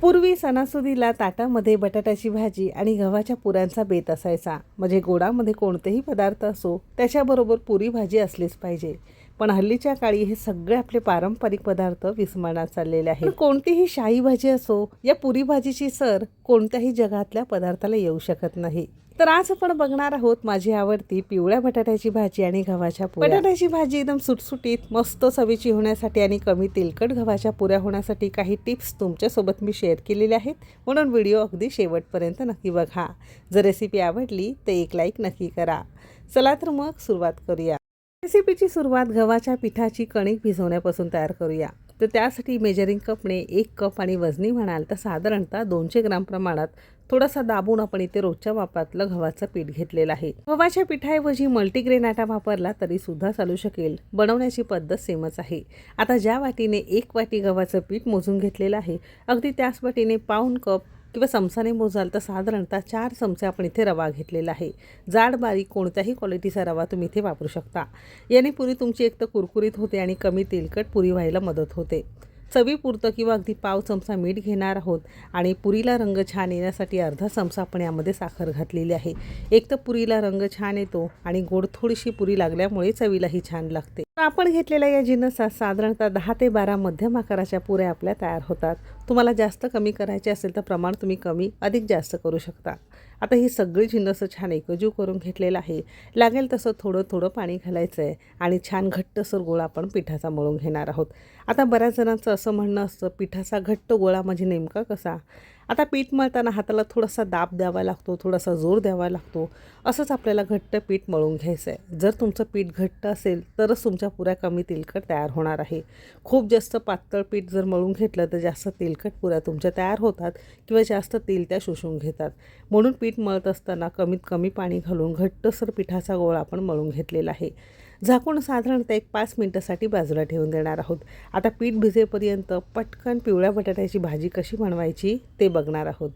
पूर्वी सणासुदीला ताटामध्ये बटाट्याची भाजी आणि गव्हाच्या पुऱ्यांचा बेत असायचा. म्हणजे गोडामध्ये कोणतेही पदार्थ असो त्याच्याबरोबर पुरी भाजी असलीच पाहिजे. पण हल्लीच्या काळी हे सगळे आपले पारंपरिक पदार्थ विस्मरणात चाललेले आहेत. कोणतीही शाही भाजी असो या पुरी भाजीची सर कोणत्याही जगातल्या पदार्थाला येऊ शकत नाही. तर आज आपण बघणार आहोत माझी आवडती पिवळ्या बटाट्याची भाजी आणि गव्हाच्या पुऱ्या. बटाट्याची भाजी एकदम सुटसुटीत मस्त चवीची होण्यासाठी आणि कमी तेलकट गव्हाच्या पुऱ्या होण्यासाठी काही टिप्स तुमच्यासोबत मी शेअर केलेल्या आहेत. म्हणून व्हिडिओ अगदी शेवटपर्यंत नक्की बघा. जर रेसिपी आवडली तर एक लाईक नक्की करा. चला तर मग सुरुवात करूया. रेसिपीची सुरुवात गव्हाच्या पिठाची कणिक भिजवण्यापासून तयार करूया. तर त्यासाठी मेजरिंग कपने एक कप आणि वजनी म्हणाल तर साधारणतः दोनशे ग्राम प्रमाणात थोडासा दाबून आपण इथे रोजच्या वापरातलं गव्हाचं पीठ घेतलेलं आहे. गव्हाच्या पिठाऐवजी मल्टीग्रेन आटा वापरला तरी सुद्धा चालू शकेल. बनवण्याची पद्धत सेमच आहे. आता ज्या वाटीने एक वाटी गव्हाचं पीठ मोजून घेतलेलं आहे अगदी त्याच वाटीने पाऊण कप किंवा चमचाने मोजाल तर साधारणतः चार चमचे आपण इथे रवा घेतलेला आहे. जाड बारीक कोणत्याही क्वालिटीचा रवा तुम्ही इथे वापरू शकता. याने पुरी तुमची एक तर कुरकुरीत होते आणि कमी तेलकट पुरी व्हायला मदत होते. चवीपुरतं किंवा अगदी पाव चमचा मीठ घेणार आहोत. आणि पुरीला रंग छान येण्यासाठी अर्धा चमचा आपण यामध्ये साखर घातलेली आहे. एक तर पुरीला रंग छान येतो आणि गोड थोडीशी पुरी लागल्यामुळे चवीलाही छान लागते. आपण घेतलेल्या या जिन्नसात साधारणतः दहा ते बारा मध्यम आकाराच्या पुऱ्या आपल्या तयार होतात. तुम्हाला जास्त कमी करायचे असेल तर प्रमाण तुम्ही कमी अधिक जास्त करू शकता. आता ही सगळी जिन्नसं छान एकजीव करून घेतलेलं आहे. लागेल तसं थोडं थोडं पाणी घालायचं आहे आणि छान घट्टसर गोळा आपण पिठाचा मळून घेणार आहोत. आता बऱ्याच जणांचं असं म्हणणं असतं पिठाचा घट्ट गोळा म्हणजे नेमका कसा? आता पीठ मळताना हाताला थोडासा दाब द्यावा लागतो थोडासा जोर द्यावा लागतो. असंच आपल्याला घट्ट पीठ मळून घ्यायचं आहे जर तुमचं पीठ घट्ट असेल तरच तुमच्या पुऱ्या कमी तेलकट तयार होणार आहे. खूप जास्त पातळ पीठ जर मळून घेतलं तर जास्त तेलकट पुऱ्या तुमच्या तयार होतात किंवा जास्त तेल त्या शोषून घेतात. म्हणून पीठ मळत असताना कमीत कमी पाणी घालून घट्टसर पिठाचा गोळा आपण मळून घेतलेला आहे. झाकून साधारणतः एक पाच मिनटासाठी बाजूला ठेवून देणार आहोत. आता पीठ भिजेपर्यंत पटकन पिवळ्या बटाट्याची भाजी कशी बनवायची ते बघणार आहोत.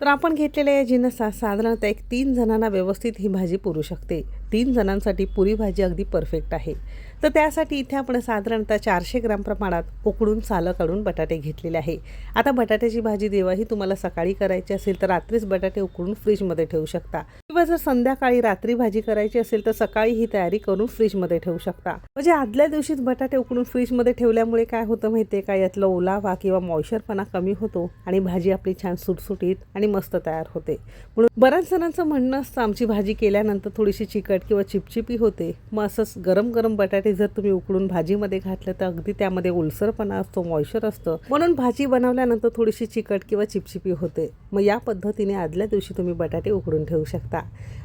तर आपण घेतलेल्या या जिन्नसात साधारणतः एक तीन जणांना व्यवस्थित ही भाजी पुरू शकते. तीन जणांसाठी पुरी भाजी अगदी परफेक्ट आहे. तर त्यासाठी इथे आपण साधारणतः चारशे ग्राम प्रमाणात उकडून सालं काढून बटाटे घेतलेले आहे. आता बटाट्याची भाजी देवाही तुम्हाला सकाळी करायची असेल तर रात्रीच बटाटे उकडून फ्रीजमध्ये ठेवू शकता. किंवा जर संध्याकाळी रात्री भाजी करायची असेल तर सकाळी ही तयारी करून फ्रीजमध्ये ठेवू शकता. म्हणजे आदल्या दिवशीच बटाटे उकडून फ्रीजमध्ये ठेवल्यामुळे काय होतं माहितीये का? यातलं ओलावा किंवा मॉइश्चरपणा कमी होतो आणि भाजी आपली छान सुटसुटीत आणि मस्त तयार होते. म्हणून बऱ्याच जणांचं म्हणणं असतं आमची भाजी केल्यानंतर थोडीशी चिकट किंवा चिपचिपी होते. मग असंच गरम गरम बटाटे जर तुम्ही उकडून भाजीमध्ये घातलं तर अगदी त्यामध्ये ओलसरपणा असतो मॉइश्चर असतं. म्हणून भाजी बनवल्यानंतर थोडीशी चिकट किंवा चिपचिपी होते. मग या पद्धतीने आदल्या दिवशी तुम्ही बटाटे उकडून ठेवू शकता.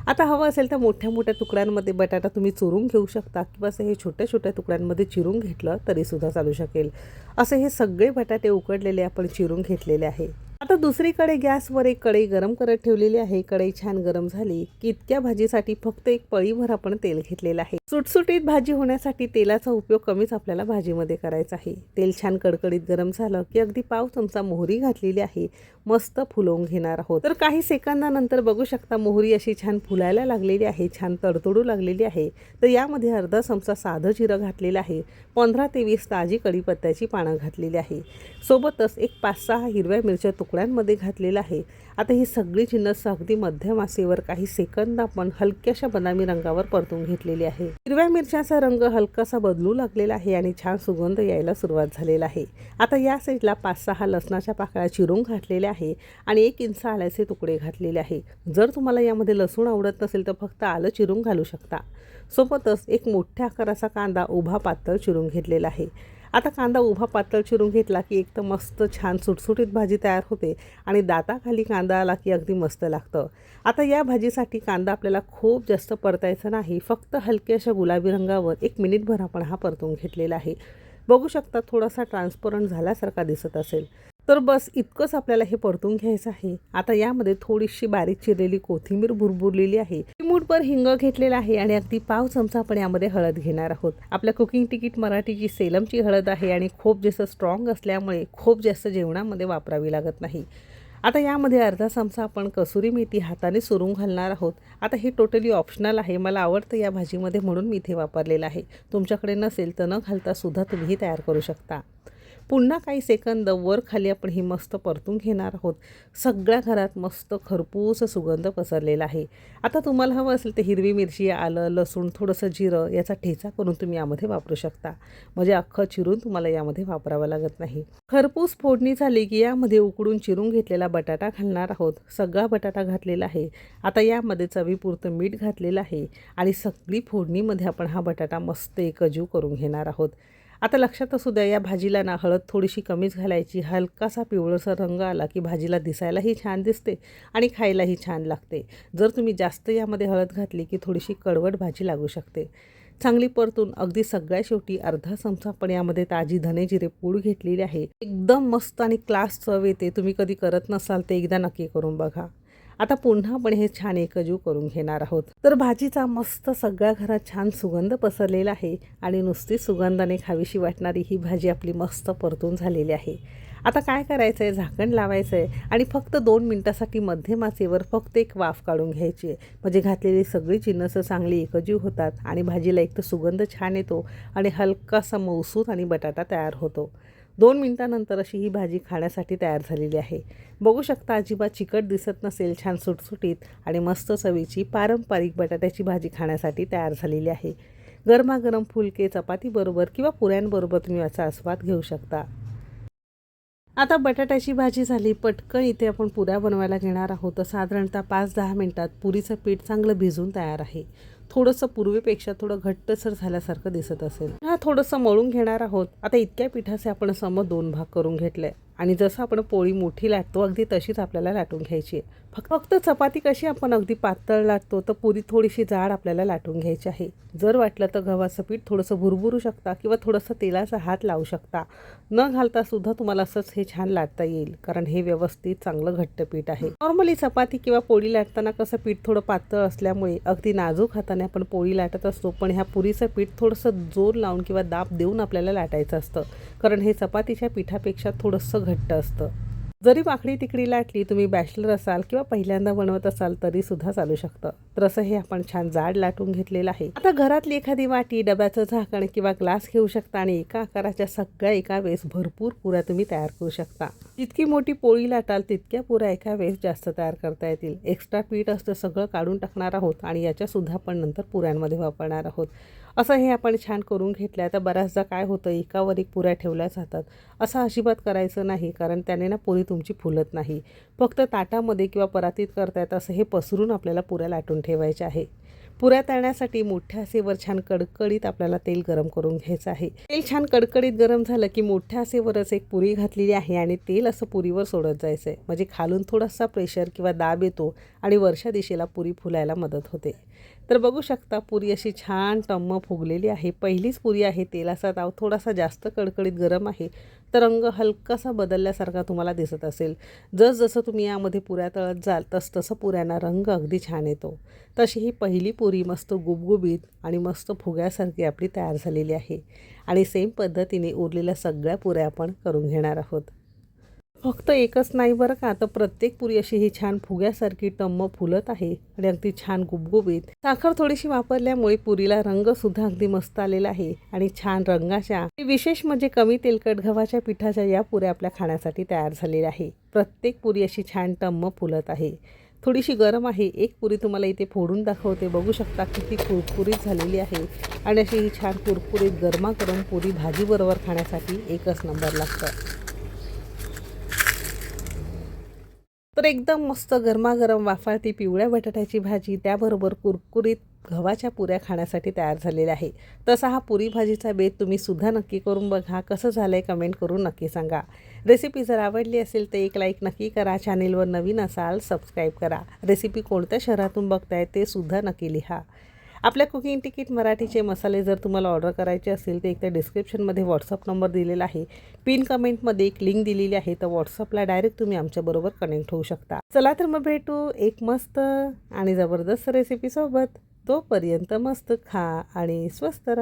आता हवं असेल तर मोठ्या मोठ्या तुकड्यांमध्ये बटाटा तुम्ही चुरून घेऊ शकता किंवा असं हे छोट्या छोट्या तुकड्यांमध्ये चिरून घेतलं तरीसुद्धा चालू शकेल. असे हे सगळे बटाटे उकडलेले आपण चिरून घेतलेले आहे. आता दुसरीकडे गॅसवर एक कढई गरम करत ठेवलेली आहे. कढई छान गरम झाली की इतक्या भाजीसाठी फक्त एक पळीभर आपण तेल घेतलेलं आहे. सुटसुटीत भाजी होण्यासाठी तेलाचा उपयोग कमीच आपल्याला भाजीमध्ये करायचा आहे. तेल छान कडकडीत गरम झालं की अगदी पाव चमचा मोहरी घातलेली आहे. मस्त फुलवून घेणार आहोत. तर काही सेकंदानंतर बघू शकता मोहरी अशी छान फुलायला लागलेली आहे छान तडतडू लागलेली आहे. तर यामध्ये अर्धा चमचा साधं जिरं घातलेलं आहे. पंधरा ते वीस ताजी कढीपत्त्याची पानं घातलेली आहे. सोबतच एक पाच सहा हिरव्या मिरच्या तुकड्यांमध्ये घातलेलं आहे. आता ही सगळी जिन्नस अगदी मध्यम आसेवर काही सेकंद आपण हलक्याशा बदामी रंगावर परतून घेतलेली आहे. हिरव्या मिरच्याचा रंग हलकासा बदलू लागलेला आहे आणि छान सुगंध यायला सुरुवात झालेला आहे. आता या साईडला पाच सहा लसणाच्या पाकळ्या चिरून घातलेल्या आहे आणि एक इंच आल्याचे तुकडे घातलेले आहे. जर तुम्हाला यामध्ये लसूण आवडत नसेल तर फक्त आलं चिरून घालू शकता. सोबतच एक मोठ्या आकाराचा कांदा उभा पातळ चिरून घेतलेला आहे. आता कांदा उभा पातळ चिरून घेतला की एक तर मस्त छान सुटसुटीत भाजी तयार होते आणि दाताखाली कांदा आला की अगदी मस्त लागतं. आता या भाजीसाठी कांदा आपल्याला खूप जास्त परतायचा नाही फक्त हलक्याशा गुलाबी रंगावर एक मिनिटभर आपण हा परतून घेतलेला आहे. बघू शकता थोडासा ट्रान्सपरंट झाल्यासारखा दिसत असेल. तर बस इतकंच आपल्याला हे परतून घ्यायचं आहे. आता यामध्ये थोडीशी बारीक चिरलेली कोथिंबीर भुरभुरलेली आहे. चिमूटभर हिंग घेतलेला आहे आणि अगदी पाव चमचा आपण यामध्ये हळद घेणार आहोत. आपल्या कुकिंग तिकीट मराठीची सेलमची हळद आहे आणि खूप जास्त स्ट्रॉंग असल्यामुळे खूप जास्त जेवणामध्ये वापरावी लागत नाही. आता यामध्ये अर्धा चमचा आपण कसुरी मेथी हाताने सुरून घालणार आहोत. आता हे टोटली ऑप्शनल आहे. मला आवडतं या भाजीमध्ये म्हणून मी इथे वापरलेलं आहे. तुमच्याकडे नसेल तर न घालता सुद्धा तुम्ही तयार करू शकता. पुन्हा काही सेकंद वर खाली आपण ही मस्त परतून घेणार आहोत. सगळ्या घरात मस्त खरपूस सुगंध पसरलेला आहे. आता तुम्हाला हवं असेल तर हिरवी मिरची आलं लसूण थोडंसं जिरं याचा ठेचा करून तुम्ही यामध्ये वापरू शकता. म्हणजे अख्खं चिरून तुम्हाला यामध्ये वापरावं लागत नाही. खरपूस फोडणी झाली की यामध्ये उकडून चिरून घेतलेला बटाटा घालणार आहोत. सगळा बटाटा घातलेला आहे. आता यामध्ये चवीपुरतं मीठ घातलेलं आहे आणि सगळी फोडणीमध्ये आपण हा बटाटा मस्त एकजीव करून घेणार आहोत. आता लक्षात असू द्या या भाजीला ना हळद थोडीशी कमीच घालायची. हलकासा पिवळसा रंग आला की भाजीला दिसायलाही छान दिसते आणि खायलाही छान लागते. जर तुम्ही जास्त यामध्ये हळद घातली की थोडीशी कडवट भाजी लागू शकते. चांगली परतून अगदी सगळ्या शेवटी अर्धा चमचा पण यामध्ये ताजी धने जिरे पूड घेतलेली आहे. एकदम मस्त आणि क्लास चव येते. तुम्ही कधी करत नसाल ते एकदा नक्की करून बघा. आता पुन्हा आपण हे छान एकजीव करून घेणार आहोत. तर भाजीचा मस्त सगळ्या घरात छान सुगंध पसरलेला आहे आणि नुसती सुगंधाने खावीशी वाटणारी ही भाजी आपली मस्त परतून झालेली आहे. आता काय करायचं आहे झाकण लावायचं आहे आणि फक्त दोन मिनटासाठी मध्यमाचेवर फक्त एक वाफ काढून घ्यायची आहे. म्हणजे घातलेली सगळी जिन्नसं चांगली एकजीव होतात आणि भाजीला एक तर सुगंध छान येतो आणि हलकासा मौसूद आणि बटाटा तयार होतो. दोन मिनटानंतर अशी ही भाजी खाण्यासाठी तयार झालेली आहे. बघू शकता अजिबात चिकट दिसत नसेल छान सुटसुटीत आणि मस्त चवीची पारंपरिक बटाट्याची भाजी खाण्यासाठी तयार झालेली आहे. गरमागरम फुलके चपातीबरोबर किंवा पुऱ्यांबरोबर तुम्ही याचा आस्वाद घेऊ शकता. आता बटाट्याची भाजी झाली पटकन इथे आपण पुऱ्या बनवायला घेणार आहोत. तर साधारणतः पाच दहा मिनटात पुरीचं पीठ चांगलं भिजून तयार आहे. थोडंसं पूर्वीपेक्षा थोडं घट्टसर झाल्यासारखं दिसत असेल. हा थोडंसं मळून घेणार आहोत. आता इतक्या पिठाचे आपण सम दोन भाग करून घेतले. आणि जसं आपण पोळी मोठी लाटतो अगदी तशीच आपल्याला लाटून घ्यायची आहे. फक्त फक्त चपाती कशी आपण अगदी पातळ लाटतो तर पुरी थोडीशी जाड आपल्याला लाटून घ्यायची आहे. जर वाटलं तर गव्हाचं पीठ थोडंसं भुरभुरू शकता किंवा थोडंसं तेलाचा हात लावू शकता. न घालता सुद्धा तुम्हाला असंच हे छान लाटता येईल कारण हे व्यवस्थित चांगलं घट्ट पीठ आहे. नॉर्मली चपाती किंवा पोळी लाटताना कसं पीठ थोडं पातळ असल्यामुळे अगदी नाजूक हाताने आपण पोळी लाटत असतो पण ह्या पुरीचं पीठ थोडंसं जोर लावून किंवा दाब देऊन आपल्याला लाटायचं असतं. कारण हे चपातीच्या पिठापेक्षा थोडंसं घट्ट असतं. जरी वाकडी तिकडी लाटली तुम्ही बॅचलर असाल किंवा पहिल्यांदा बनवत असाल तरी सुद्धा चालू शकतं. तर असं हे आपण छान जाड लाटून घेतलेलं आहे. आता घरातली एखादी वाटी डब्याचं झाकण किंवा ग्लास घेऊ शकता आणि एका आकाराच्या सगळ्या एका वेळेस भरपूर पुऱ्या तुम्ही तयार करू शकता. जितकी मोठी पोळी लाटाल तितक्या पुऱ्या एका वेळेस जास्त तयार करता येतील. एक्स्ट्रा पीठ असतं सगळं काढून टाकणार आहोत आणि याच्यासुद्धा आपण नंतर पुऱ्यांमध्ये वापरणार आहोत. असं हे आपण छान करून घेतलं तर बऱ्याचदा काय होतं एकावर एक पुऱ्या ठेवल्या जातात. असं अजिबात करायचं नाही कारण त्याने ना पुरी तुमची फुलत नाही. फक्त ताटामध्ये किंवा परातीत करतायत असं हे पसरून आपल्याला पुऱ्या लाटून ठेवायच्या आहे. पुऱ्या तळण्यासाठी मोठ्या आसेवर छान कडकडीत आपल्याला तेल गरम करून घ्यायचं आहे. तेल छान कडकडीत गरम झालं की मोठ्या आसेवरच एक पुरी घातलेली आहे आणि तेल असं पुरीवर सोडत जायचं आहे म्हणजे खालून थोडासा प्रेशर किंवा दाब येतो आणि वरच्या दिशेला पुरी फुलायला मदत होते. तर बघू शकता पुरी अशी छान टम्म फुगलेली आहे. पहिलीच पुरी आहे तेलाचा ताव थोडासा जास्त कडकडीत गरम आहे. तर रंग हलकासा बदलल्यासारखा तुम्हाला दिसत असेल. जसजसं तुम्ही यामध्ये पुऱ्या तळत जाल तस तसं पुऱ्यांना रंग अगदी छान येतो. तशी ही पहिली पुरी मस्त गुबगुबीत आणि मस्त फुग्यासारखी आपली तयार झालेली आहे. आणि सेम पद्धतीने उरलेल्या सगळ्या पुऱ्या आपण करून घेणार आहोत. फक्त एकच नाही बरं का? तर प्रत्येक पुरी अशी ही छान फुग्यासारखी टम्म फुलत आहे आणि अगदी छान गुबगुबीत. साखर थोडीशी वापरल्यामुळे पुरीला रंग सुद्धा अगदी मस्त आलेला आहे आणि छान रंगाच्या विशेष म्हणजे कमी तेलकट गव्हाच्या पिठाच्या या पुऱ्या आपल्या खाण्यासाठी तयार झालेल्या आहे. प्रत्येक पुरी अशी छान टम्म फुलत आहे. थोडीशी गरम आहे. एक पुरी तुम्हाला इथे फोडून दाखवते. बघू शकता किती कुरकुरीत झालेली आहे आणि अशी ही छान कुरकुरीत गरमागरम पुरी भाजीबरोबर खाण्यासाठी एकच नंबर लागतं. तर एकदम मस्त गरमागरम वाफाळती पिवळ्या बटाट्याची भाजी त्याबरोबर कुरकुरीत गव्हाच्या पुऱ्या खाण्यासाठी तयार झालेल्या आहे. तसा हा पुरी भाजीचा बेत तुम्ही सुद्धा नक्की करून बघा. कसं झालं आहे कमेंट करून नक्की सांगा. रेसिपी जर आवडली असेल तर एक लाईक नक्की करा. चॅनेलवर नवीन असाल सबस्क्राईब करा. रेसिपी कोणत्या शहरातून बघताय ते सुद्धा नक्की लिहा. आपल्या कुकिंग तिकीट मराठीचे मसाले जर तुम्हाला ऑर्डर करायचे असेल तर एक तर डिस्क्रिप्शनमध्ये व्हॉट्सअप नंबर दिलेला आहे. पिन कमेंटमध्ये एक लिंक दिलेली आहे तर व्हॉट्सअपला डायरेक्ट तुम्ही आमच्याबरोबर कनेक्ट होऊ शकता. चला तर मग भेटू एक मस्त आणि जबरदस्त रेसिपीसोबत तोपर्यंत मस्त खा आणि स्वस्त राहा.